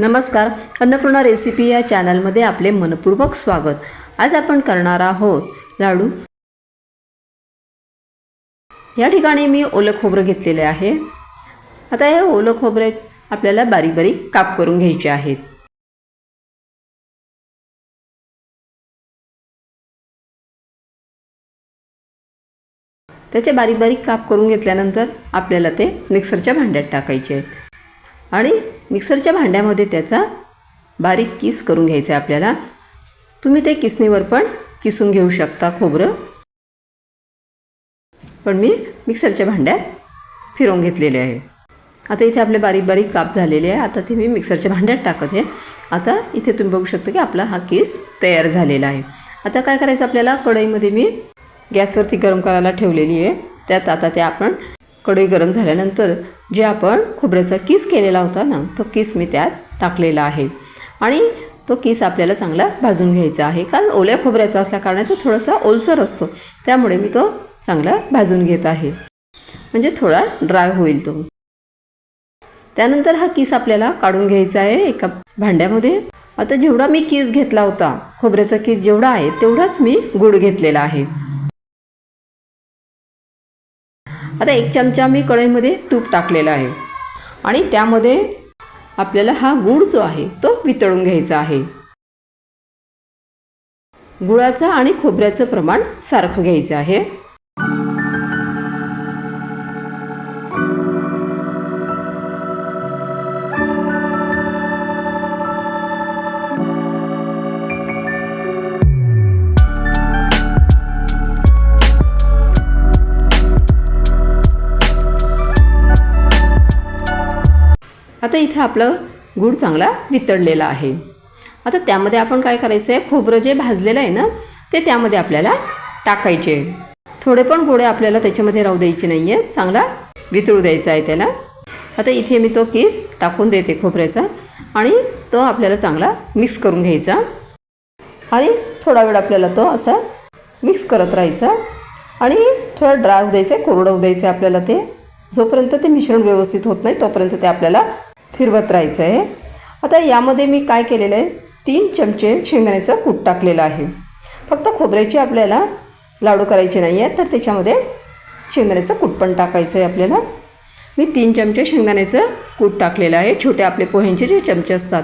नमस्कार अन्नपूर्णा रेसिपी या चॅनलमध्ये आपले मनपूर्वक स्वागत. आज आपण करणार आहोत लाडू. या ठिकाणी मी ओलं खोबरं घेतलेले आहे. आता हे ओलं खोबरे आपल्याला बारीक बारीक काप करून घ्यायचे आहेत. त्याचे बारीक बारीक काप करून घेतल्यानंतर आपल्याला ते मिक्सरच्या भांड्यात टाकायचे आहेत. आणि मिक्सरच्या भांड्यामध्ये त्याचा बारीक किस करून घ्यायचा आहे आपल्याला. तुम्ही ते किसणीवर पण किसून घेऊ शकता खोबरं. पण मी मिक्सरच्या भांड्यात फिरवून घेतलेले आहे. आता इथे आपले बारीक बारीक काप झालेले आहे. आता ते मी मिक्सरच्या भांड्यात टाकत आहे. आता इथे तुम्ही बघू शकता की आपला हा केस तयार झालेला आहे. आता काय करायचं आपल्याला? कढईमध्ये मी गॅसवरती गरम करायला ठेवलेली आहे. त्यात आता ते आपण कढई गरम झाल्यानंतर जे आपण खोबऱ्याचा किस केलेला होता ना तो किस मी त्यात टाकलेला आहे. आणि तो किस आपल्याला चांगला भाजून घ्यायचा आहे. कारण ओल्या खोबऱ्याचा असल्याकारणे तो थोडासा ओलसर असतो. त्यामुळे मी तो चांगला भाजून घेत आहे. म्हणजे थोडा ड्राय होईल तो. त्यानंतर हा किस आपल्याला काढून घ्यायचा आहे एका भांड्यामध्ये. आता जेवढा मी किस घेतला होता खोबऱ्याचा किस जेवढा आहे तेवढाच मी गुळ घेतलेला आहे. आता एक चमचा मी कढईमध्ये तूप टाकलेला आहे. आणि त्यामध्ये आपल्याला हा गूळ जो आहे तो वितळून घ्यायचा आहे. गुळाचं आणि खोबऱ्याचं प्रमाण सारखं घ्यायचं आहे. आता इथं आपलं गूळ चांगला वितळलेला आहे. आता त्यामध्ये आपण काय करायचं आहे खोबरं जे भाजलेलं आहे ना ते त्यामध्ये आपल्याला टाकायचे. थोडे पण गोळे आपल्याला त्याच्यामध्ये राहू द्यायचे नाही आहे चांगला वितळू द्यायचा आहे त्याला. आता इथे मी तो केस टाकून देते खोबऱ्याचा आणि तो आपल्याला चांगला मिक्स करून घ्यायचा. आणि थोडा वेळ आपल्याला तो असा मिक्स करत राहायचा. आणि थोडं ड्राय होऊ द्यायचं आहे कोरडं होऊ द्यायचं आहे आपल्याला ते. जोपर्यंत ते मिश्रण व्यवस्थित होत नाही तोपर्यंत ते आपल्याला फिरवत राहायचं आहे. आता यामध्ये मी काय केलेलं आहे? तीन चमचे शेंगदाण्याचं कूट टाकलेलं आहे. फक्त खोबऱ्याची आपल्याला लाडू करायचे नाही आहेत तर त्याच्यामध्ये शेंगदाण्याचं कूट पण टाकायचं आहे आपल्याला. मी तीन चमचे शेंगदाण्याचं कूट टाकलेलं आहे. छोटे आपले पोह्यांचे जे चमचे असतात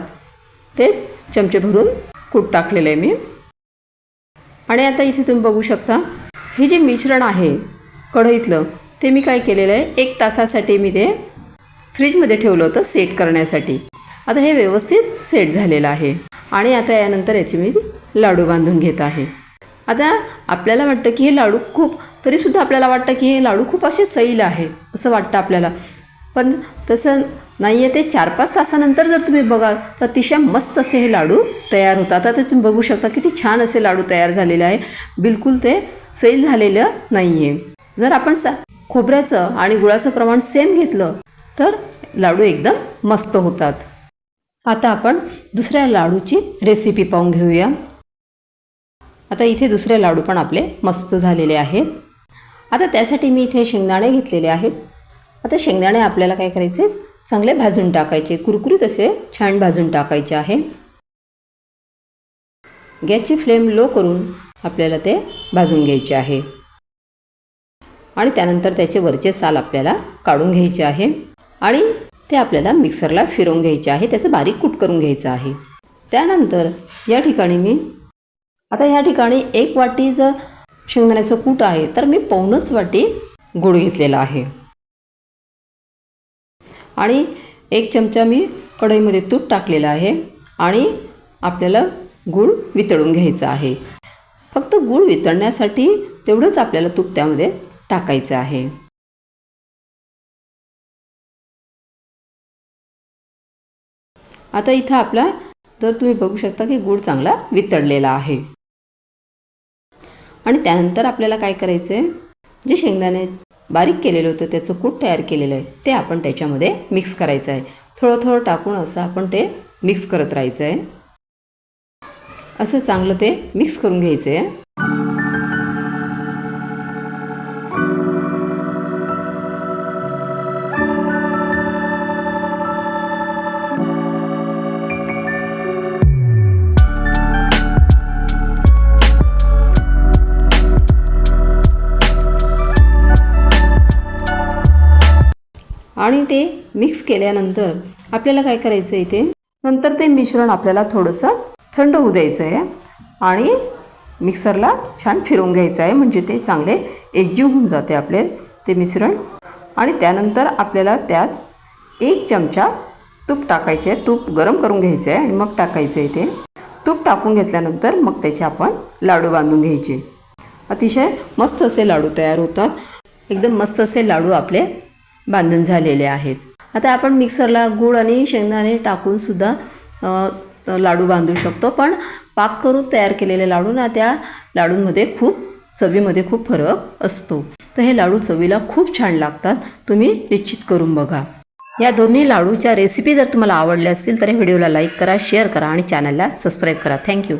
ते चमचे भरून कूट टाकलेलं आहे मी. आणि आता इथे तुम्ही बघू शकता हे जे मिश्रण आहे कढईतलं ते मी काय केलेलं आहे? एक तासासाठी मी ते फ्रीजमध्ये ठेवलं होतं सेट करण्यासाठी. आता हे व्यवस्थित सेट झालेलं आहे. आणि आता यानंतर याचे मी लाडू बांधून घेत आहे. आता आपल्याला वाटतं की हे लाडू खूप तरीसुद्धा आपल्याला वाटतं की हे लाडू खूप असे सैल आहे असं वाटतं आपल्याला. पण तसं नाही आहे ते चार पाच तासानंतर जर तुम्ही बघाल तर अतिशय मस्त असे हे लाडू तयार होतात. आता ते तुम्ही बघू शकता किती छान असे लाडू तयार झालेले आहे. बिलकुल ते सैल झालेलं नाही आहे जर आपण सा खोबऱ्याचं आणि गुळाचं प्रमाण सेम घेतलं तर लाडू एकदम मस्त होतात. आता आपण दुसऱ्या लाडूची रेसिपी पाहून घेऊया. आता इथे दुसरे लाडू पण आपले मस्त झालेले आहेत. आता त्यासाठी मी इथे शेंगदाणे घेतलेले आहेत. आता शेंगदाणे आपल्याला काय करायचे? चांगले भाजून टाकायचे. कुरकुरीत असे छान भाजून टाकायचे आहे. गॅसची फ्लेम लो करून आपल्याला ते भाजून घ्यायचे आहे. आणि त्यानंतर त्याचे वरचे साल आपल्याला काढून घ्यायचे आहे. आणि ते आपल्याला मिक्सरला फिरवून घ्यायचे आहे. त्याचं बारीक कूट करून घ्यायचं आहे. त्यानंतर या ठिकाणी मी आता या ठिकाणी एक वाटी जर शेंगदाण्याचं कूट आहे तर मी पाऊणच वाटी गूळ घेतलेला आहे. आणि एक चमचा मी कढईमध्ये तूप टाकलेलं आहे आणि आपल्याला गूळ वितळून घ्यायचं आहे. फक्त गूळ वितळण्यासाठी तेवढंच आपल्याला तूप त्यामध्ये टाकायचं आहे. आता इथं आपला तर तुम्ही बघू शकता की गूळ चांगला वितळलेला आहे. आणि त्यानंतर आपल्याला काय करायचं आहे जे शेंगदाणे बारीक केलेलं होतं त्याचं कूट तयार केलेलं आहे ते आपण त्याच्यामध्ये मिक्स करायचं आहे थोडं थोडं टाकून असं आपण ते मिक्स करत राहायचं आहे असं चांगलं ते मिक्स करून घ्यायचं आहे आणि ते मिक्स केल्यानंतर आपल्याला काय करायचं आहे इथे? नंतर ते मिश्रण आपल्याला थोडंसं थंड होऊ द्यायचं आहे आणि मिक्सरला छान फिरवून घ्यायचं आहे म्हणजे ते चांगले एकजीव होऊन जाते आपले ते मिश्रण. आणि त्यानंतर आपल्याला त्यात एक चमचा तूप टाकायचे आहे तूप गरम करून घ्यायचं आहे आणि मग टाकायचं आहे ते तूप टाकून घेतल्यानंतर मग त्याचे आपण लाडू बांधून घ्यायचे. अतिशय मस्त असे लाडू तयार होतात. एकदम मस्त असे लाडू आपले बांधून झालेले आहेत. आता आपण मिक्सरला गूळ आणि शेंगदाणे टाकूनसुद्धा लाडू बांधू शकतो. पण पाक करून तयार केलेले लाडू ना त्या लाडूंमध्ये खूप चवीमध्ये खूप फरक असतो. तर हे लाडू चवीला खूप छान लागतात. तुम्ही निश्चित करून बघा. या दोन्ही लाडूच्या रेसिपी जर तुम्हाला आवडल्या असतील तर व्हिडिओला लाईक करा शेअर करा आणि चॅनलला सबस्क्राईब करा. थँक्यू.